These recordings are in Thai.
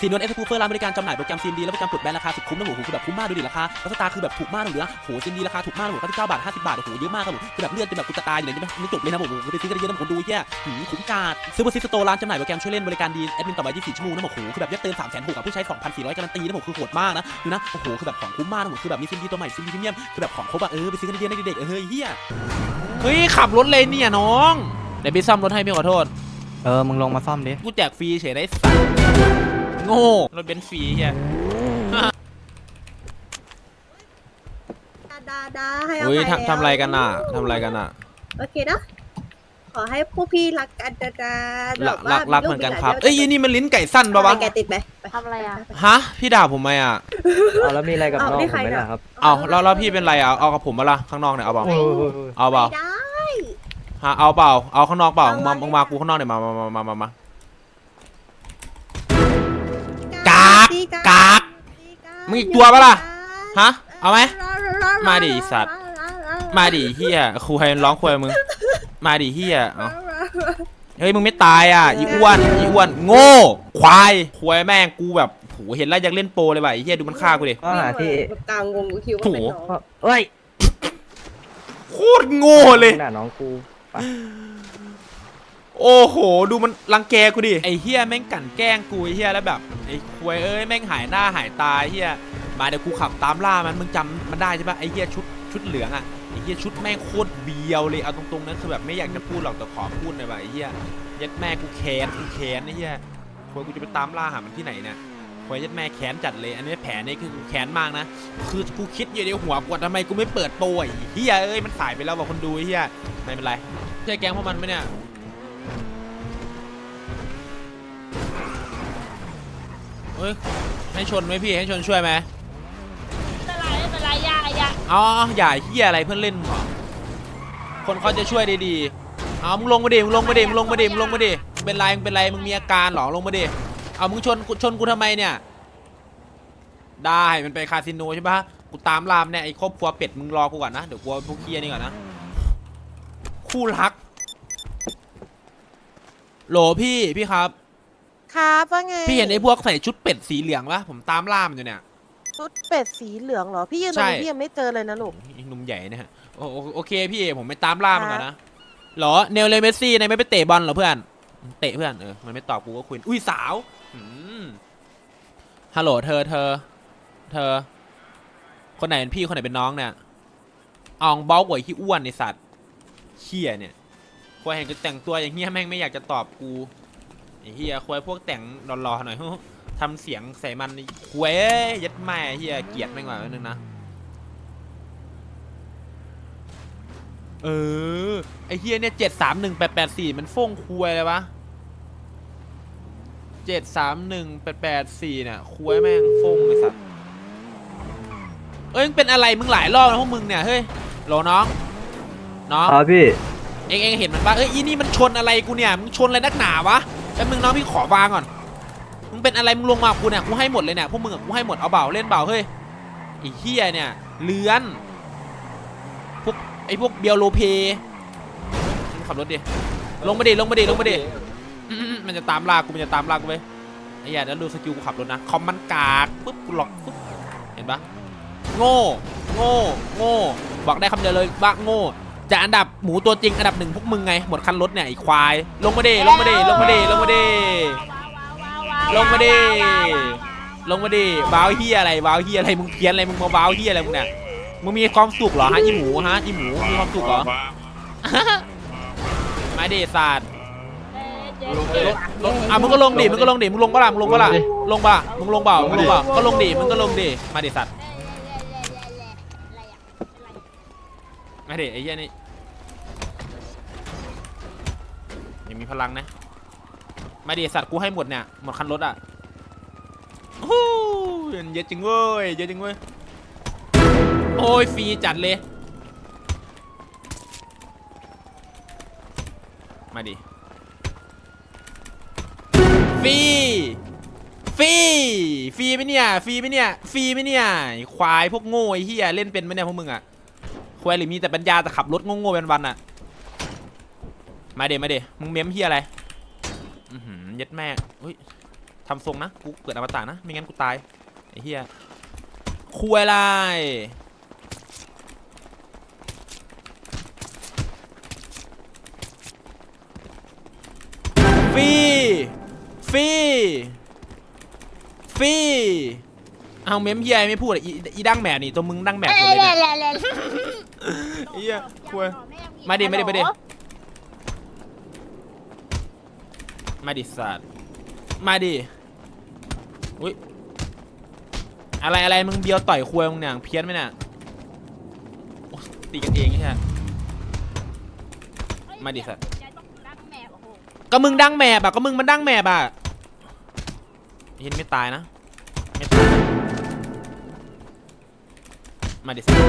ซีนวลเอ็กซ์คูเฟอร์ร้านบริการจำหน่ายโปรแกรมซีนดีและโปรแกรมปลดแบนราคาสุดคุ้มนะโหคือแบบคุ้มมากดูดิราคาแล้วสตาร์คือแบบถูกมากเลยนะโหซีนดีราคาถูกมากเลยโห99บาท50บาทโอ้โหเยอะมากครับผมคือแบบเลือดจนแบบกูจะตายอยู่เลยไม่ไม่จบเลยนะผมผมไปซื้อกันเยอะนะผมดูแค่หืมคุ้มกาดซื้อบนซิสโตร้านจำหน่ายโปรแกรมช่วยเล่นบริการดีแอดมินต่อไป24ชั่วโมงนะผมโหคือแบบยอดเติม3 6 0 0 0กับผู้ใช้2,400การันตีนะผมคือโหดมากนะดูนะโอ้โหคือแบบของคุ้มมากนะผมคือแบบมีซินดีตัวใหม่ซินดีพรีเมียมคือแบบของครบอะเออไปซื้อกันเยอะๆนะเด็กๆเออเฮ้ยเฮียเฮ้ยขับรถเลยเนี่ยน้องเดี๋ยวพี่ซ่อมรถให้พี่ขอโทษเออมึงลงมาซ่อมดิกูแจกฟรีเฉยได้สัตว์ โง่รถเบนซ์ฟรีเฮียดาดาให้ออุ้ยภัยทำทำอะไรกันน่ะทำอะไรกันน่ะ โอเคนะ ขอให้พวกพี่รักกันดาดารักแบบว่ารักรักเหมือนกันครับลูเอ้ยนี่มันลิ้นไก่สั้นปะวะแกติดไหมไปทำอะไรอะ ฮะ พี่ด่าผมไหมอะเอาแล้วมีอะไรกับเอาน้องนี่ผใครมไหมน่ะล่ะครับเอาแล้วแล้วพี่เป็นไรอะเอากับผมมาละข้างนอกเนี่ยเอาเปล่าโอ้โหเอาเปล่าไม่ได้ฮะเอาเปล่า เอาข้างนอกเปล่าเอามามามึงมากูข้างนอกเนี่ยมามามามามา มึงอีกตัวปะล่ะ ฮะ เอาไหม มาดิสัตว์ มาดิเฮียครูให้ร้องควยมึง มาดิเฮียเอาเฮ้ยมึงไม่ตายอะอีอ้วนอีอ้วน โง่ ควาย ควายแม่งกูแบบโหเห็นแล้วอยากเล่นโปรเลยว่ะไอ้เฮียดูมันฆ่ากูดิก็หาที่แบบกลางวงกูคิดว่าเป็นน้อง เอ้ยโคตรโง่เลยน่ะน้องกูไป โอ้โห ดูมันรังแกกูดิ ไอเฮียแม่งกั่นแกล้งกูไอเฮียแล้วแบบไอควยเอ้ยแม่งหายหน้าหายตาเฮียมาเดี๋ยวกูขับตามล่ามันมึงจำมันได้ใช่ปะไอเฮียชุดชุดเหลืองอะไอเฮียชุดแม่งโคตรเบียวเลยเอาตรงๆนะคือแบบไม่อยากจะพูดหรอกแต่ขอพูดหน่อยว่าไอเฮียยัดแม่กูแค้นกูแค้นไอเฮียควยกูจะไปตามล่าหามันที่ไหนเนี่ยควยยัดแม่แค้นจัดเลย อันนี้แผนนี้คือกูแค้นมากนะ คือกูคิดอยู่ในหัวกว่าทำไมกูไม่เปิดโปรไอเฮียเอ้ยมันสายไปแล้วว่ะคนดูไอเฮียไม่เป็นไรใช่แกงพวกมันไหมเนี่ย เอ้ยให้ชนไหมพี่ให้ชนช่วยไหมไม่เป็นไรไม่เป็นไรยากยากอ๋ออย่าเฮียอะไรเพื่อนเล่นมึงเหรอคนเขาจะช่วยได้ดีเอามึงลงมาดิมึงลงมาดิมึงลงมาดิมึงลงมาดิมึงเป็นไรมึงเป็นไรมึงมีอาการเหรอลงมาดิเอามึงชนกูชนกูทำไมเนี่ย ได้มันไปคาสิโนใช่ปะกูตามลามเนี่ยไอ้ครอบครัวเป็ดมึงรอกูก่อนนะเดี๋ยวกูเอาพวกเคียนี่ก่อนนะคู่รักโหลพี่พี่ครับ ครับว่าไงพี่เห็นไอ้พวกใส่ชุดเป็ดสีเหลืองปะผมตามล่ามันอยู่เนี่ย ชุดเป็ดสีเหลืองเหรอ พี่ยืนตรงใช่นี้พี่ยังไม่เจอเลยนะลูกอีกหนุ่มใหญ่นะฮะโอโอโอเคพี่ผมไปตามล่ามันก่อนนะเหรอเนลเลเมสซี่นายไม่ไปเตะบอลเหรอเพื่อน เตะเพื่อนเออมันไม่ตอบกูก็คุยอุ้ยสาวอืมฮัลโหลเธอเธอ เธอ คนไหนเป็นพี่คนไหนเป็นน้องเนี่ยอองเบ้ากว่าที่อ้วนในสัตว์เฮียเนี่ยควายเห็นกูแต่งตัวอย่างเงี้ยแม่งไม่อยากจะตอบกูไอ้ เฮียควายพวกแต่งหล่อๆหน่อยทำเสียงใส่มันควายเอ้ยยัดแม่เฮียเกลียดแม่งกว่านิดนึงนะเออไอเฮียเนี่ยเจ็ดสามหนึ่งแปดแปดสี่มันฟ้งคุยเลยวะเจ็ดสามหนึ่งแปดแปดสี่เนี่ยคุยแม่งฟ้งไอสัตว์เอ้ยมึงเป็นอะไรมึงหลายรอบแล้วพวกมึงเนี่ยเฮ้ยโหลน้องน้องครับพี่เองเองเห็นมันปะเอ้ยอีนี่มันชนอะไรกูเนี่ยมึงชนอะไรนักหนาวะ แป๊บนึงน้องพี่ขอวางก่อน มึงเป็นอะไรมึงลงมากูเนี่ยกูให้หมดเลยเนี่ยพวกมึงกูให้หมดเอาเบาเล่นเบาเฮ้ยไอ้เฮียเนี่ยเลื้อนพวกไอ้พวกเบียโลเพขับรถดิลงมาดิลงมาดิลงมาดิมันจะตามลากกูมันจะตามลากกูไปไอ้เหี้ยแล้วดูสกิลกูขับรถนะคอมมันกากปุ๊บกูหลอกปุ๊บเห็นปะโง่โง่โง่บอกได้คำเดียวเลยว่าโง่ จะอันดับหมูตัวจริงอันดับหนึ่งพวกมึงไงหมดคันรถเนี่ยไอ้ควาย ลงมาดิลงมาดิลงมาดิลงมาดิลงมาดิลงมาดิว้าวเฮียอะไรว้าวเฮียอะไรมึงเพี้ยนอะไรมึงมาว้าวเฮียอะไรมึงเนี่ยมึงมีความสุขเหรอฮะอีหมูฮะอีหมูมีความสุขเหรอมาดิศาสตร์ลงลงอะมึงก็ลงดิมึงก็ลงดิมึงลงปะล่ะมึงลงปะล่ะลงปะมึงลงเปล่ามึงลงเปล่าก็ลงดิมึงก็ลงดิมาดิสัตว์มาดิไอ้เหี้ยนี่ยัง มีพลังนะ มาดิสัตว์กูให้หมดเนี่ย หมดคันรถอะโอ้ยเยอะจริงเว้ย เยอะจริงเว้ย โอ้ยฟรีจัดเลย มาดิฟรีฟรีฟรีไหมเนี่ย ฟรีไหมเนี่ย ฟรีไหมเนี่ย ควายพวกโง่ไอ้เหี้ยเล่นเป็นไหมเนี่ยพวกมึงอะควายหรือมีแต่ปัญญาแต่ขับรถโง่ๆเป็นวันๆอะ มาเดมาเดมึงเม้มเหี้ยอะไรอือหือยัดแม่เฮ้ยทำทรงนะกูเกิดอมตะนะไม่งั้นกูตายไอ้เหี้ยคุยอะไรฟรีฟรีฟรีเอาเมมเฮียไม่พูดอะอีอีดังแมบนี่ตัวมึงดังแมบเอ้หมดยเลยเล่เนี่ยเล่เล่ไอ้เหี้ยคุย มาดิมาดิมาดิ มาดิสัตว์มาดิอุ้ยอะไรอะไรมึงเบียวต่อยควยมึงเนี่ยเพี้ยนไหมเนี่ยตีกันเองใช่ไหมมาดิสัตว์ก็มึงดังแมบอะก็มึงมันดังแมบอะเห็นไม่ตายนะไม่ตายมาดิสัตว์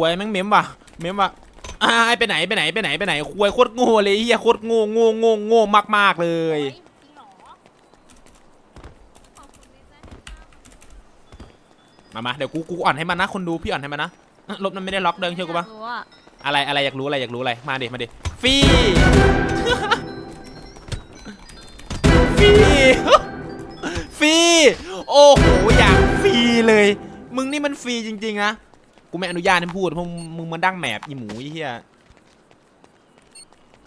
ควยแม่งเมมว่ะ เมมว่ะอ่าไปไหนไปไหนไปไหนไปไหนควยโคตรโง่เลยเฮียโคตรโง่โง่โง่โง่มากมากๆเลย มามาเดี๋ยวกูกูอ่อนให้มันนะคนดูพี่อ่อนให้มันนะลบนั้นไม่ได้ล็อกเดินเชื่อกูปะอะไรอะไรอยากรู้อะไรอยากรู้อะไรมาดิมาดิฟรีฟรีฟรีโอ้โหอย่างฟรีเลย มึงนี่มันฟรีจริงๆนะ กูไม่อนุญาตให้พูดเพราะมึงมึงมันดั้งแมบอีหมูไอ้เหี้ย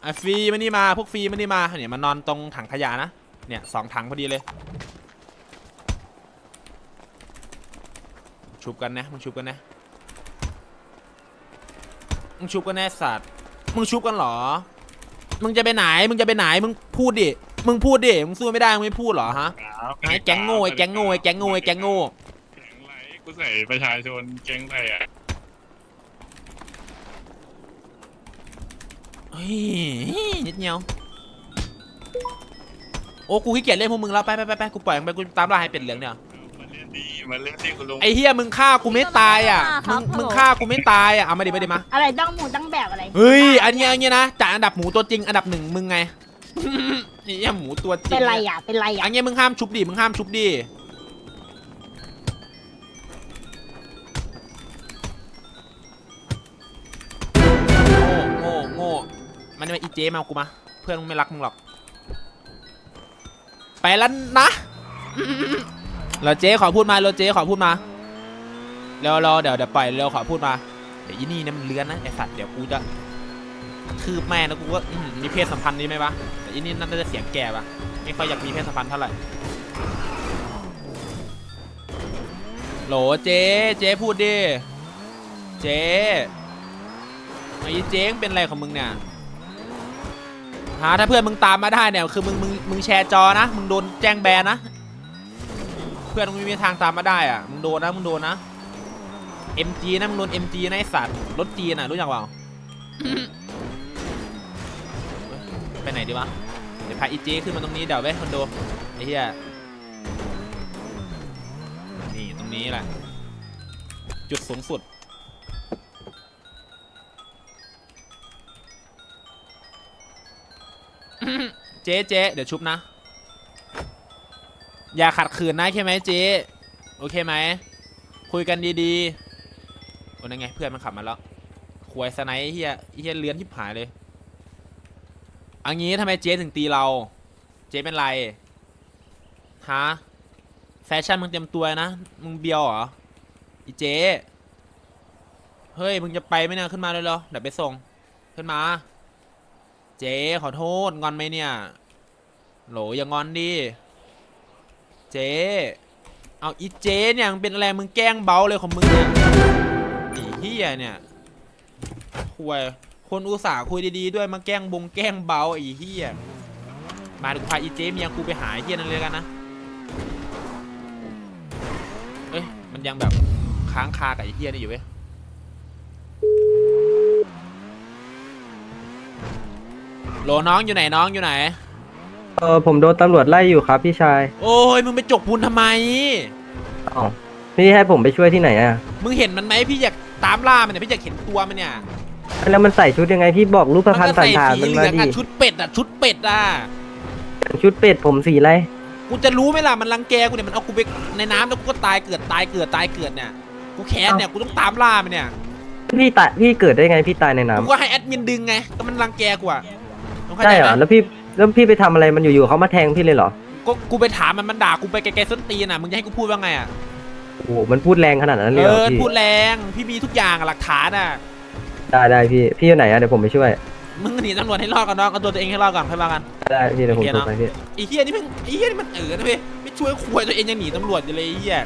อะฟรีมานี่มาพวกฟรีมานี่มาเนี่ยมานอนตรงถังขยะนะเนี่ยสองถังพอดีเลย ชุบกันนะมึงชุบกันนะมึงชุบกันแน่สัตว์มึงชุบกันเหรอ มึงจะไปไหนมึงจะไปไหนมึงพูดดิมึงพูดดิมึงสู้ไม่ได้มึงไม่พูดเหรอฮะไอ้แก๊งโง่ไอ้แก๊งโง่ไอ้แก๊งโง่ไอ้แก๊งโง่แก๊งไรกูใส่ประชาชนแก๊งไรอะเฮ้ยนิดเดียว โอ้กูขี้เกียจเล่นพวกมึงแล้วไปไปไปไปกูปล่อยมึงไปกูตามล่าให้เป็ดเหลืองเนี่ยมาเล่นดีมาเล่นดีคุณลุงไอ้เฮียมึงฆ่ากูไม่ตายอะ มึงมึงฆ่ากูไม่ตายอะ เอามาดิมาดิมา อะไรตั้งหมูตั้งแบบอะไรเฮ้ย อันเนี้ยอันเนี้ยนะจากอันดับหมูตัวจริงอันดับหนึ่งมึงไงนี่หมูตัวจริงเป็นไรอะ เป็นไรอะ อันเนี้ยมึงห้ามชุบดิ มึงห้ามชุบดิ มันมาอีเจมากูมา เพื่อนมึงไม่รักมึงหรอก ไปแล้วนะเราเจ๊ขอพูดมาเราเจ๊ขอพูดมาเร็วๆเดี๋ยวเดี๋ยวปล่อยเร็วขอพูดมา เดี๋ยวอีนี่นะมันเลื้อนนะไอสัตว์เดี๋ยวกูจะคืบแม่นะกูก็อื้อหือมีเพศสัมพันธ์นี้ไหมวะแต่อีนี่น่าจะเสียงแก่ปะไม่ค่อยอยากมีเพศสัมพันธ์เท่าไหร่โหลเจ๊เจ๊พูดดิ เจ๊ไอ้เจ๊เป็นอะไรของมึงเนี่ย ฮะถ้าเพื่อนมึงตามมาได้เนี่ยคือมึงมึงมึงแชร์จอนะมึงโดนแจ้งแบนนะ เพื่อนมึงไม่มีทางตามมาได้อะมึงโดนนะมึงโดนนะ MG นะมึงโดน MG นะไอสัตว์รถจีนอะรู้จักเปล่าไปไหนดีวะเดี๋ยวพาอีเจขึ้นมาตรงนี้เดี๋ยวไว้คอนโดไอ้เหี้ยนี่ตรงนี้แหละจุดสูงสุด เจ๊เจ๊เดี๋ยวชุบนะ อย่าขัดขืนนะใช่ไหมเจ๊โอเคไหม คุยกันดีๆโอ้นั่นไง เพื่อนมันขับมาแล้วควยสไนป์เฮียเฮียเลื้อนทิบหายเลยอันนี้ทำไมเจ๊ถึงตีเรา เจ๊เป็นไรฮะแฟชั่นมึงเต็มตัวนะ มึงเบียวเหรอ อีเจ๊ เฮ้ย มึงจะไปไหมเนี่ยขึ้นมาเลยเหรอเดี๋ยวไปส่ง ขึ้นมา เจ๊ขอโทษงอนไหมเนี่ย โหลอย่างงอนดิ เจ๊เอาอีเจ๊เนี่ยมึงเป็นอะไรมึงแกล้งเบาเลยของมึงเนี่ยไอ้เฮียเนี่ยคุยคนอุตส่าห์คุยดีๆด้วยมาแกล้งบงแกล้งเบาไอ้เฮียมาดูพาอีเจ๊เมียกูไปหาไอ้เฮียนั่นเลยกันนะเอ้ยมันยังแบบค้างคากับไอ้เฮียนี่อยู่เว้ย โหลน้องอยู่ไหนน้องอยู่ไหน เออผมโดนตำรวจไล่อยู่ครับพี่ชายโอ้ยมึงไปจกปูนทำไมอ้าวพี่ให้ผมไปช่วยที่ไหนอะมึงเห็นมันไหมพี่อยากตามล่ามันเนี่ยพี่อยากเห็นตัวมันเนี่ยแล้วมันใส่ชุดยังไงพี่บอกรูปมันพันก็ธ์สันใส่ฐานสีมันเหมาลืองดิอะชุดเป็ดอะชุดเป็ดอะชุดเป็ดผมสีอะไรกูจะรู้ไหมล่ะมันรังแกกูเนี่ยมันเอากูไปในน้ำแล้วกูก็ตายเกิดตายเกิดตายเกิดเนี่ยกูแค้นเนี่ยกูต้องตามล่ามันเนี่ยพี่ตายพี่เกิดได้ไงพี่ตายในกูน้ำก็ให้แอดมินดึงไงก็มันรังแกกูอะ มึงเข้าใช่ใจเหรไหอมแล้วพี่ แล้วพี่ไปทำอะไร มันอยู่ๆเขามาแทงพี่เลยเหรอ ก็กูไปถามมันมันด่ากูไปไกลๆส้นตีนอะมึงจะให้กูพูดว่าไงอะโอ้โห มันพูดแรงขนาดนั้นเลยเอเหรออพี่ พูดแรงพี่มีทุกอย่างอะหลักฐานอะได้ได้พี่ พี่อยู่ไหนอะเดี๋ยวผมไปช่วย มึงหนีตำรวจให้รอดก่อนน้องเอาตัวตัวเองให้รอดก่อนค่อยว่ากัน ได้พี่เดี๋ยวผมโอเคส่เนงอะไปพี่ ไอ้เฮียนี่มันไอ้เฮียนี่มันเออนะเว้ยไม่ช่วยคุยตัวเองยังหนีตำรวจอยู่เลยไอ้เฮีย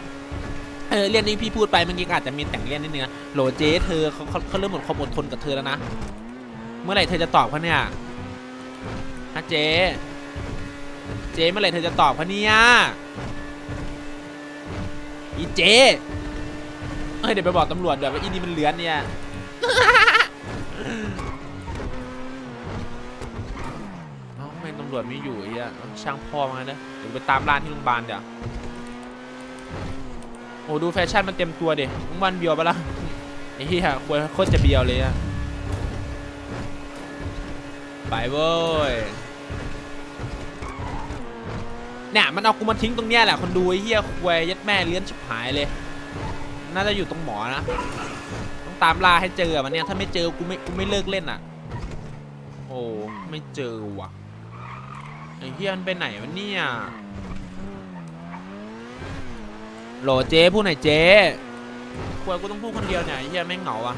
เออเรื่องนี้พี่พูดไปเมื่อกี้ก็อาจจะมีแต่งเรื่องนิดนึงนะโหลเจ๊เธอเขาเขาเขาเริ่มหมดความอดทนกับเธอแล้วนะ เมื่อไหร่เธอจะตอบเขาเนี่ย ฮะเจ เจ๊เมื่อไหร่เธอจะตอบเขาเนี่ยอีเจ เอ้ยเดี๋ยวไปบอกตำรวจเดี๋ยวว่าอีนี่มันเลื้อนเนี่ย เอ้าไม่ตำรวจไม่อยู่ไอ้เหี้ยเอาช่างพ่อมาเนอะเดี๋ยวไปตามร้านที่โรงพยาบาลเดี๋ยว โอ้ดูแฟชั่นมันเต็มตัวดิมึงวันเบียวปะล่ะไอ้เหี้ยควรโคตรจะเบียวเลยอะ ไปเว้ยเนี่ยมันเอากูมาทิ้งตรงเนี้ยแหละคนดูไอ้เหี้ยควยยัดแม่เลี้ยนชิบหายเลย น่าจะอยู่ตรงหมอนะ ต้องตามล่าให้เจอมันเนี่ยถ้าไม่เจอกูไม่กูไม่เลิกเล่นอะ โอ้ไม่เจอว่ะไอ้เฮียมันไปไหนวะเนี่ยโหลเจ๊พูดหน่อยเจ๊ควรกูต้องพูดคนเดียวเนี่ยไอ้เฮียแม่งเหงาอะ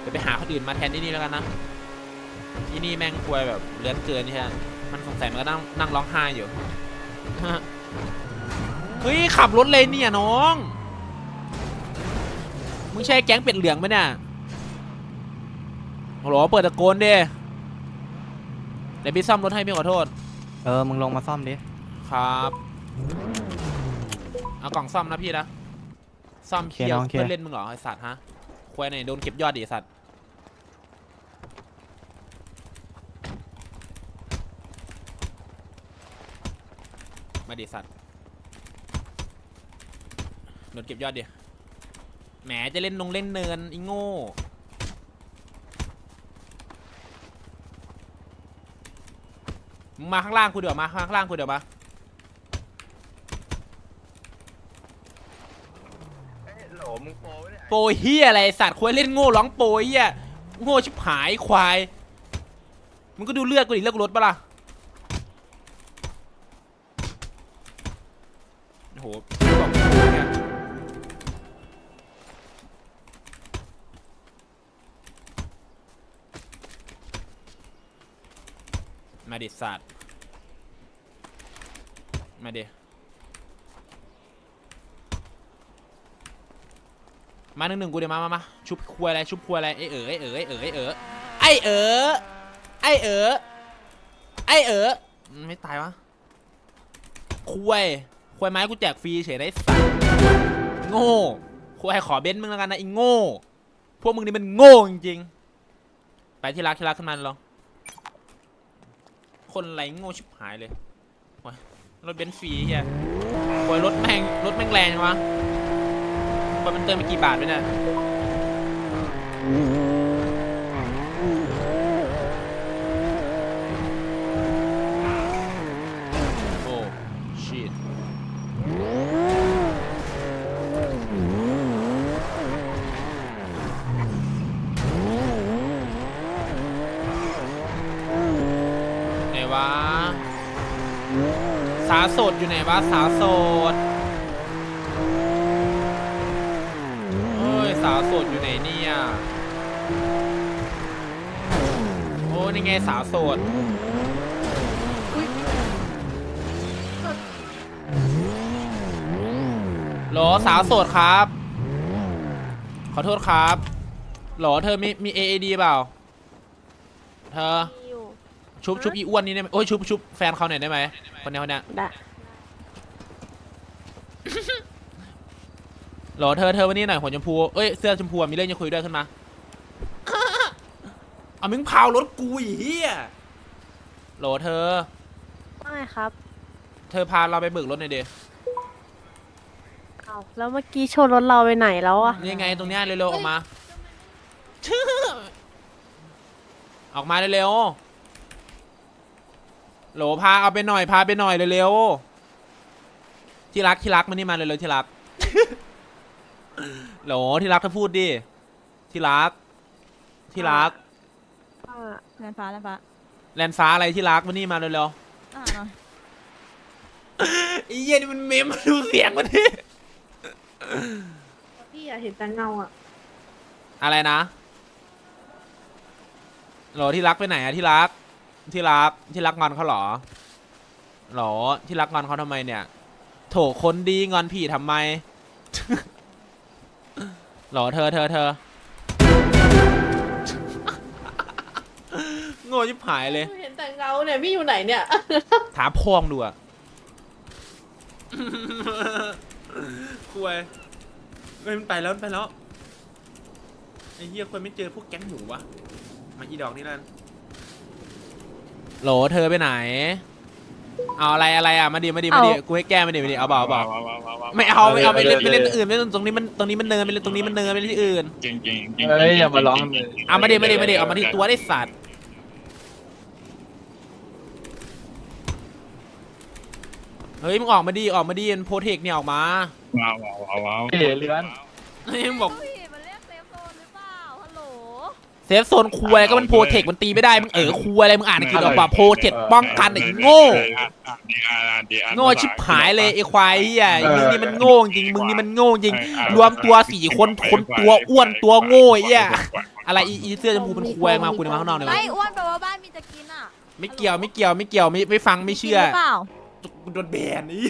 เดี๋ยวไปหาคนอื่นมาแทนที่นี่แล้วกันนะ ที่นี่แม่งควรแบบเลื้อนเกินที่มันสงสัยมันก็นั่งนั่งร้องไห้อยู่ เฮ้ย ขับรถเลยเนี่ยน้อง มึงใช่แก๊งเป็ดเหลืองไหมเนี่ยฮัลโหลเปิดตะโกนดิเดี๋ยวพี่ซ่อมรถให้พี่ขอโทษ เออ มึงลงมาซ่อมดิ ครับ เอากล่องซ่อมนะพี่นะ ซ่อมโอเคเคียวน้องโอเคเพื่อนเล่นมึงเหรอไอสัตว์ฮะ ควายไหนโดนเก็บยอดดิไอ้สัตว์ มาดิสัตว์โดนเก็บยอดดิแหมจะเล่นนงเล่นเนินอีโง่มึงมาข้างล่างกูเดี๋ยวมาข้างล่างกูเดี๋ยวมาโปรเฮียอะไรไอ้สัตว์ควายเล่นโง่ร้องโปรเฮียโง่ชิบหายควาย มึงก็ดูเลือดกูดิเลือดกูลดปะล่ะ โหบอกโง่เนี่ยมาดิสัตว์มาดิมาหนึ่งหนึ่งกูเดี๋ยวมามามาชุบครัวอะไรชุบครัวอะไรไอเอ๋อไอเอ๋อไอเอ๋อไอเอ๋อไอเอ๋อไอเอ๋อไอเอ๋อไม่ตายวะควย ควยไม้กูแจกฟรีเฉยได้สัตว์โง่ควยขอเบนซ์มึงแล้วกันนะไอโง่ พวกมึงนี่มันโง่จริงๆ ไปที่รักที่รักขึ้นมาลองคนไรโง่ชิบหายเลยโอ้ยรถเบนซ์ฟรีเฮียควยรถแม่งรถแม่งแรงวะว่ามันเติมไปกี่บาทด้วยนะโอ้ชิตไหนวะ สาวโสด อยู่ไหนวะสาวโสดเอ้ยสาวโสดอยู่ไหนเนี่ยโอ้นี่ไงสาวโสดโหลสาวโสดครับ ขอโทษครับโหลเธอมีมี AAD เปล่า เธอ มีอยู่ชุบชุบอีอ้วนนี่ได้ไหมโอ้ยชุบชุบแฟนเขาหน่อยได้ไหมคนเนี้ยคนเนี้ย ได้ โหลเธอเธอวันนี้หน่อยหัวชมพูเอ้ยเสื้อชมพูอะมีเรื่องจะคุยด้วยขึ้นมาเอามึงพาวรถกูอีเหี้ยโหลเธอว่าไงครับ เธอพาเราไปเบิกรถหน่อยเดเอาแล้วเมื่อกี้ชนรถเราไปไหนแล้วอะนี่ไงตรงเนี้ยเร็วๆออกมา ออกมาเร็วๆโหลพาเอาไปหน่อยพาไปหน่อยเร็วๆ ที่รักที่รักมานี่มาเร็วๆที่รัก โหลที่รักเธอพูดดิที่รัก ที่รักอ่าแลนฟ้าแลนฟ้าแลนฟ้าอะไรที่รักมานี่มาเร็วอ่าเนาะๆไอ้เหี้ยนี่มันเมมมาดูเสียงมันดิพี่อยากเห็นแต่เงาอะอะไรนะโหลที่รักไปไหนอะที่รัก ที่รักที่รักงอนเขาเหรอโหลที่รักงอนเขาทำไมเนี่ย โถคนดีงอนพี่ทำไมโหลเธอเธอเธอโง่ยิบหายเลย เห็นแต่เงาเนี่ยพี่อยู่ไหนเนี่ยถามพ่องดูอะคุยเฮ้ยมันไปแล้วมันไปแล้ว ไอ้เหี้ยคนไม่เจอพวกแก๊งหนูวะ มาอีดอกนี่นั่น โหลเธอไปไหน เอาอะไรอะไรอะมาดิมาดิมาดิเอากูให้แก้มาดิมาดิเอาเบาเอาเบาว้วว้วว้วว้วไม่เอาไม่เอาไปเล่นเอไปอเล่นตรงอื่นไม่เล่นตรงนี้มันตรงนี้มันตรงนี้มันเนินไปเล่นตรงนี้มันเนินไปเล่นที่อื่นเก่งเก่งเก่งเฮ้ยอย่ามาร้องเลย เอามาดิมาดิมาดิเอามาที่ตัวได้สัตว์เฮ้ยมึงออกมาดิออกมาดิมันโปรเทคเนี่ยออกมา ว้าวว้าวว้าวว้าวเอ๋เลือน เฮ้ยมึงบอก เซฟโซนคูอะไรก็มันโปรเทคมันตีไม่ได้มึงเออคูอะไรมึงอ่านอังกฤษออกป่ะโปรเทคป้องกันไอ้โง่ดีอาร์ดีอาร์โง่ชิบหายเลยไอ้ควายเหี้ยมึงนี่มันโง่จริงมึงนี่มันโง่จริง รวมตัวสี่คนคนตัวอ้วนตัวโง่ไอ้เหี้ยอะไรอีอีเสื้อชมพูมันควายมาคุณมาข้างนอกเนี่ยวะไม่อ้วนแปลว่าบ้านมีจะกินอะไม่เกี่ยวไม่เกี่ยวไม่เกี่ยวไม่ไม่ฟังไม่เชื่อกินหรือเปล่ากูโดนแบนนี่